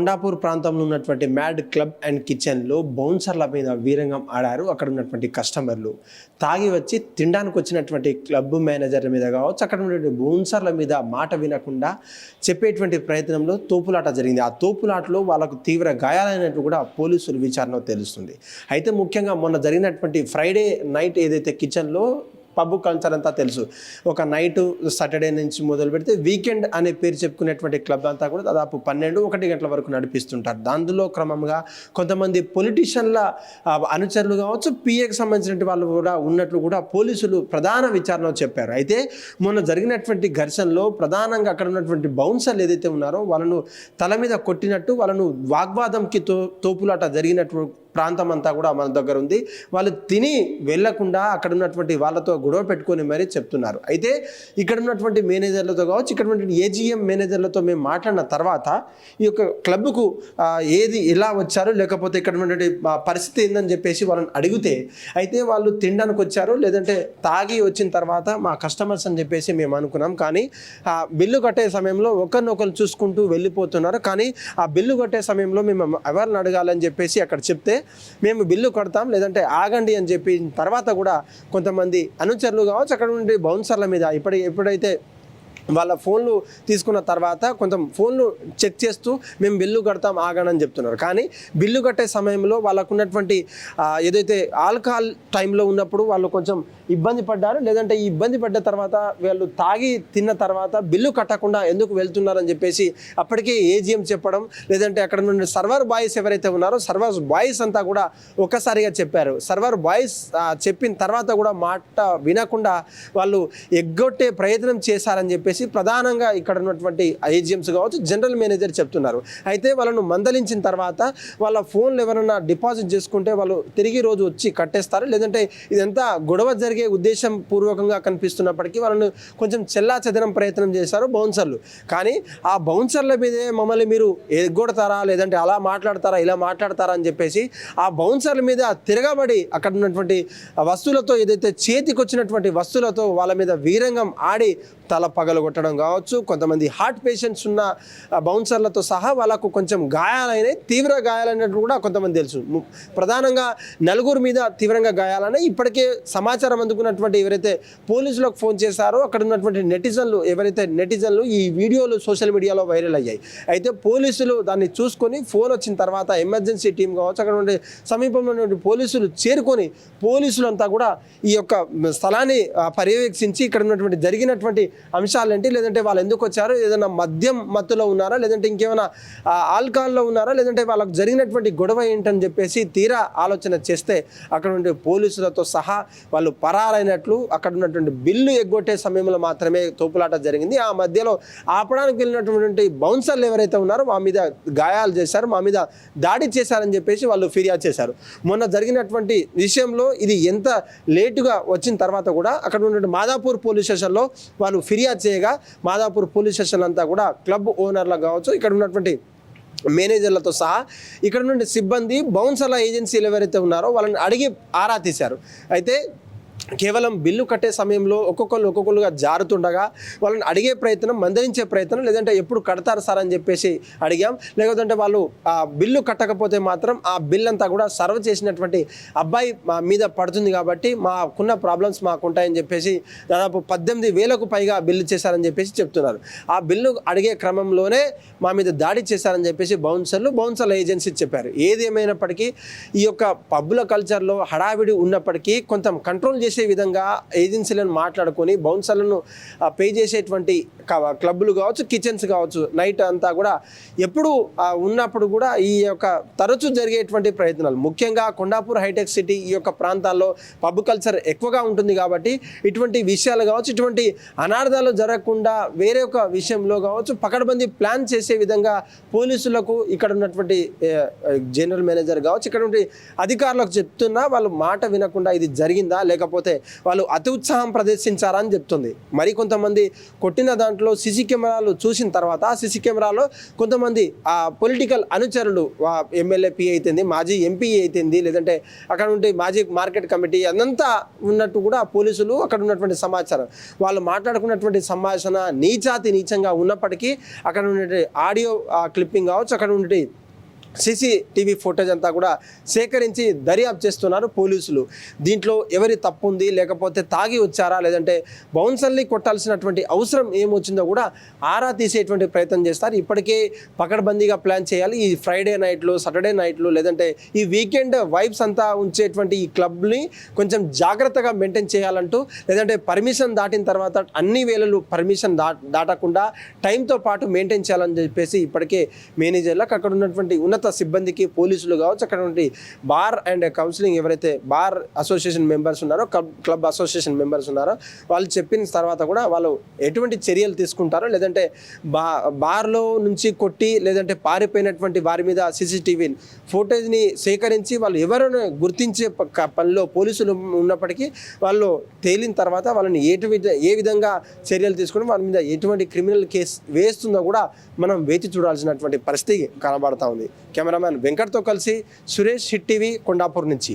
కొండాపూర్ ప్రాంతంలో ఉన్నటువంటి mad club and కిచెన్లో బౌన్సర్ల మీద వీరంగం ఆడారు. అక్కడ ఉన్నటువంటి కస్టమర్లు తాగి వచ్చి తినడానికి వచ్చినటువంటి క్లబ్ మేనేజర్ మీద కావచ్చు అక్కడ ఉన్నటువంటి బౌన్సర్ల మీద మాట వినకుండా చెప్పేటువంటి ప్రయత్నంలో తోపులాట జరిగింది. ఆ తోపులాటలో వాళ్ళకు తీవ్ర గాయాలైనట్టు కూడా పోలీసులు విచారణ తెలుస్తుంది. అయితే ముఖ్యంగా మొన్న జరిగినటువంటి ఫ్రైడే నైట్ ఏదైతే కిచెన్లో పబ్ కల్చర్ అంతా తెలుసు. ఒక నైట్ సాటర్డే నుంచి మొదలు పెడితే వీకెండ్ అనే పేరు చెప్పుకునేటువంటి క్లబ్ అంతా కూడా దాదాపు పన్నెండు ఒకటి గంటల వరకు నడిపిస్తుంటారు. దాందులో క్రమంగా కొంతమంది పొలిటీషియన్ల అనుచరులు కావచ్చు పిఏకి సంబంధించిన వాళ్ళు కూడా ఉన్నట్లు కూడా పోలీసులు ప్రధాన విచారణలో చెప్పారు. అయితే మొన్న జరిగినటువంటి ఘర్షణలో ప్రధానంగా అక్కడ ఉన్నటువంటి బౌన్సర్లు ఏదైతే ఉన్నారో వాళ్ళను తల మీద కొట్టినట్టు వాళ్ళను వాగ్వాదంకి తో తోపులాట జరిగినట్టు ప్రాంతం అంతా కూడా మన దగ్గర ఉంది. వాళ్ళు తిని వెళ్ళకుండా అక్కడ ఉన్నటువంటి వాళ్ళతో గొడవ పెట్టుకొని మరీ చెప్తున్నారు. అయితే ఇక్కడ ఉన్నటువంటి మేనేజర్లతో కావచ్చు ఇక్కడ ఉన్నటువంటి ఏజీఎం మేనేజర్లతో మేము మాట్లాడిన తర్వాత ఈ యొక్క క్లబ్కు ఏది ఎలా వచ్చారు లేకపోతే ఇక్కడ ఉన్నటువంటి పరిస్థితి ఏందని చెప్పేసి వాళ్ళని అడిగితే అయితే వాళ్ళు తినడానికి వచ్చారు. లేదంటే తాగి వచ్చిన తర్వాత మా కస్టమర్స్ అని చెప్పేసి మేము అనుకున్నాం. కానీ ఆ బిల్లు కట్టే సమయంలో ఒకరినొకరు చూసుకుంటూ వెళ్ళిపోతున్నారు. కానీ ఆ బిల్లు కట్టే సమయంలో మేము ఎవరిని అడగాలని చెప్పేసి అక్కడ చెప్తే మేము బిల్లు కడతాం లేదంటే ఆగండి అని చెప్పి తర్వాత కూడా కొంతమంది అనుచరులు కావచ్చు అక్కడ నుండి బౌన్సర్ల మీద ఇప్పటి ఎప్పుడైతే వాళ్ళ ఫోన్లు తీసుకున్న తర్వాత కొంచెం ఫోన్లు చెక్ చేస్తూ మేము బిల్లు కడతాం ఆగనని చెప్తున్నారు. కానీ బిల్లు కట్టే సమయంలో వాళ్ళకు ఉన్నటువంటి ఏదైతే ఆల్కహాల్ టైంలో ఉన్నప్పుడు వాళ్ళు కొంచెం ఇబ్బంది పడ్డారు. లేదంటే ఈ ఇబ్బంది పడ్డ తర్వాత వీళ్ళు తాగి తిన్న తర్వాత బిల్లు కట్టకుండా ఎందుకు వెళ్తున్నారని చెప్పేసి అప్పటికే ఏజీఎం చెప్పడం లేదంటే అక్కడ నుండి సర్వర్ బాయ్స్ ఎవరైతే ఉన్నారో సర్వర్ బాయ్స్ అంతా కూడా ఒక్కసారిగా చెప్పారు. సర్వర్ బాయ్స్ చెప్పిన తర్వాత కూడా మాట వినకుండా వాళ్ళు ఎగ్గొట్టే ప్రయత్నం చేశారని చెప్పేసి ప్రధానంగా ఇక్కడ ఉన్నటువంటి ఏజీఎంస్ కావచ్చు జనరల్ మేనేజర్ చెప్తున్నారు. అయితే వాళ్ళను మందలించిన తర్వాత వాళ్ళ ఫోన్లు ఎవరైనా డిపాజిట్ చేసుకుంటే వాళ్ళు తిరిగి రోజు వచ్చి కట్టేస్తారు. లేదంటే ఇదంతా గొడవ జరిగే ఉద్దేశం పూర్వకంగా కనిపిస్తున్నప్పటికీ వాళ్ళను కొంచెం చెల్లా చెదరం ప్రయత్నం చేశారు బౌన్సర్లు. కానీ ఆ బౌన్సర్ల మీదే మమ్మల్ని మీరు ఎగ్గొడతారా లేదంటే అలా మాట్లాడతారా ఇలా మాట్లాడతారా అని చెప్పేసి ఆ బౌన్సర్ల మీద తిరగబడి అక్కడ ఉన్నటువంటి వస్తువులతో ఏదైతే చేతికి వచ్చినటువంటి వస్తువులతో వాళ్ళ మీద వీరంగం ఆడి తల పగలగొట్టడం కావచ్చు కొంతమంది హార్ట్ పేషెంట్స్ ఉన్న బౌన్సర్లతో సహా వాళ్ళకు కొంచెం గాయాలైనాయి తీవ్ర గాయాలైనట్టు కూడా కొంతమంది తెలుసు. ప్రధానంగా నలుగురు మీద తీవ్రంగా గాయాలని ఇప్పటికే సమాచారం అందుకున్నటువంటి ఎవరైతే పోలీసులకు ఫోన్ చేశారో అక్కడ ఉన్నటువంటి నెటిజన్లు ఎవరైతే నెటిజన్లు ఈ వీడియోలు సోషల్ మీడియాలో వైరల్ అయ్యాయి. అయితే పోలీసులు దాన్ని చూసుకొని ఫోన్ వచ్చిన తర్వాత ఎమర్జెన్సీ టీం కావచ్చు అక్కడ ఉండే సమీపంలో ఉన్నటువంటి పోలీసులు చేరుకొని పోలీసులంతా కూడా ఈ యొక్క స్థలాన్ని పర్యవేక్షించి ఇక్కడ ఉన్నటువంటి జరిగినటువంటి అంశాలేంటి లేదంటే వాళ్ళు ఎందుకు వచ్చారు? ఏదైనా మద్యం మత్తులో ఉన్నారా? లేదంటే ఇంకేమైనా ఆల్కహాల్లో ఉన్నారా? లేదంటే వాళ్ళకు జరిగినటువంటి గొడవ ఏంటని చెప్పేసి తీరా ఆలోచన చేస్తే అక్కడ ఉండే పోలీసులతో సహా వాళ్ళు పరారైనట్లు అక్కడ ఉన్నటువంటి బిల్లు ఎగ్గొట్టే సమయంలో మాత్రమే తోపులాట జరిగింది. ఆ మధ్యలో ఆపడానికి వెళ్ళినటువంటి బౌన్సర్లు ఎవరైతే ఉన్నారో మా మీద గాయాలు చేశారు మా మీద దాడి చేశారని చెప్పేసి వాళ్ళు ఫిర్యాదు చేశారు. మొన్న జరిగినటువంటి విషయంలో ఇది ఎంత లేటుగా వచ్చిన తర్వాత కూడా అక్కడ ఉన్నటువంటి మాదాపూర్ పోలీస్ స్టేషన్లో వాళ్ళు ఫిర్యాదు చేయగా మాదాపూర్ పోలీస్ స్టేషన్ అంతా కూడా క్లబ్ ఓనర్లో కావచ్చు ఇక్కడ ఉన్నటువంటి మేనేజర్లతో సహా ఇక్కడ నుండి సిబ్బంది బౌన్సర్ల ఏజెన్సీలు ఎవరైతే ఉన్నారో వాళ్ళని అడిగి ఆరా తీశారు. అయితే కేవలం బిల్లు కట్టే సమయంలో ఒక్కొక్కరు ఒక్కొక్కరుగా జారుతుండగా వాళ్ళని అడిగే ప్రయత్నం మందరించే ప్రయత్నం లేదంటే ఎప్పుడు కడతారు సార్ అని చెప్పేసి అడిగాం. లేకపోతే వాళ్ళు ఆ బిల్లు కట్టకపోతే మాత్రం ఆ బిల్ అంతా కూడా సర్వ్ చేసినటువంటి అబ్బాయి మా మీద పడుతుంది కాబట్టి మాకున్న ప్రాబ్లమ్స్ మాకు ఉంటాయని చెప్పేసి దాదాపు పద్దెనిమిది వేలకు పైగా బిల్లు చేశారని చెప్పేసి చెప్తున్నారు. ఆ బిల్లు అడిగే క్రమంలోనే మా మీద దాడి చేశారని చెప్పేసి బౌన్సర్లు బౌన్సర్ల ఏజెన్సీ చెప్పారు. ఏది ఏమైనప్పటికీ ఈ యొక్క పబ్బుల కల్చర్లో హడావిడి ఉన్నప్పటికీ కొంత కంట్రోల్ చేసి విధంగా ఏజెన్సీలను మాట్లాడుకొని బౌన్సర్లను పే చేసేటువంటి క్లబ్లు కావచ్చు కిచెన్స్ కావచ్చు నైట్ అంతా కూడా ఎప్పుడు ఉన్నప్పుడు కూడా ఈ యొక్క తరచూ జరిగేటువంటి ప్రయత్నాలు. ముఖ్యంగా కొండాపూర్ హైటెక్ సిటీ ఈ యొక్క ప్రాంతాల్లో పబ్ కల్చర్ ఎక్కువగా ఉంటుంది కాబట్టి ఇటువంటి విషయాలు కావచ్చు ఇటువంటి అనార్థాలు జరగకుండా వేరే ఒక విషయంలో కావచ్చు పకడ్బందీ ప్లాన్ చేసే విధంగా పోలీసులకు ఇక్కడ ఉన్నటువంటి జనరల్ మేనేజర్ కావచ్చు ఇక్కడ ఉన్నటువంటి అధికారులకు చెప్తున్నా వాళ్ళు మాట వినకుండా ఇది జరిగిందా లేకపోతే లేకపోతే వాళ్ళు అతి ఉత్సాహం ప్రదర్శించారా అని చెప్తుంది. మరి కొంతమంది కొట్టిన దాంట్లో సీసీ కెమెరాలు చూసిన తర్వాత ఆ సీసీ కెమెరాలో కొంతమంది ఆ పొలిటికల్ అనుచరులు ఎమ్మెల్యే పి అయితేంది మాజీ ఎంపీ అవుతుంది లేదంటే అక్కడ ఉంటే మాజీ మార్కెట్ కమిటీ అదంతా ఉన్నట్టు కూడా పోలీసులు అక్కడ ఉన్నటువంటి సమాచారం. వాళ్ళు మాట్లాడుకున్నటువంటి సంభాషణ నీచాతి నీచంగా ఉన్నప్పటికీ అక్కడ ఉండే ఆడియో క్లిప్పింగ్ కావచ్చు అక్కడ ఉండే సీసీటీవీ ఫుటేజ్ అంతా కూడా సేకరించి దర్యాప్తు చేస్తున్నారు పోలీసులు. దీంట్లో ఎవరి తప్పు ఉంది లేకపోతే తాగి వచ్చారా లేదంటే బౌన్సర్ని కొట్టాల్సినటువంటి అవసరం ఏమొచ్చిందో కూడా ఆరా తీసేటువంటి ప్రయత్నం చేస్తారు. ఇప్పటికే పకడ్బందీగా ప్లాన్ చేయాలి. ఈ ఫ్రైడే నైట్లు సాటర్డే నైట్లు లేదంటే ఈ వీకెండ్ వైబ్స్ అంతా ఉంచేటువంటి ఈ క్లబ్ని కొంచెం జాగ్రత్తగా మెయింటైన్ చేయాలంటూ లేదంటే పర్మిషన్ దాటిన తర్వాత అన్ని వేళలు పర్మిషన్ దాటకుండా టైంతో పాటు మెయింటైన్ చేయాలని చెప్పేసి ఇప్పటికే మేనేజర్లకు అక్కడ ఉన్నటువంటి ఉన్నత సిబ్బందికి పోలీసులు కావచ్చు అక్కడ బార్ అండ్ కౌన్సిలింగ్ ఎవరైతే బార్ అసోసియేషన్ మెంబర్స్ ఉన్నారో క్లబ్ క్లబ్ అసోసియేషన్ మెంబర్స్ ఉన్నారో వాళ్ళు చెప్పిన తర్వాత కూడా వాళ్ళు ఎటువంటి చర్యలు తీసుకుంటారో లేదంటే బా బార్లో నుంచి కొట్టి లేదంటే పారిపోయినటువంటి వారి మీద సీసీటీవీ ఫోటేజ్ని సేకరించి వాళ్ళు ఎవరైనా గుర్తించే ప- పనిలో పోలీసులు ఉన్నప్పటికీ వాళ్ళు తేలిన తర్వాత వాళ్ళని ఎటు విధ ఏ విధంగా చర్యలు తీసుకుని వాళ్ళ మీద ఎటువంటి క్రిమినల్ కేసు వేస్తుందో కూడా మనం వేచి చూడాల్సినటువంటి పరిస్థితి కనబడతా ఉంది. కెమెరామ్యాన్ వెంకట్తో కలిసి సురేష్ హిట్ టీవీ కొండాపూర్ నుంచి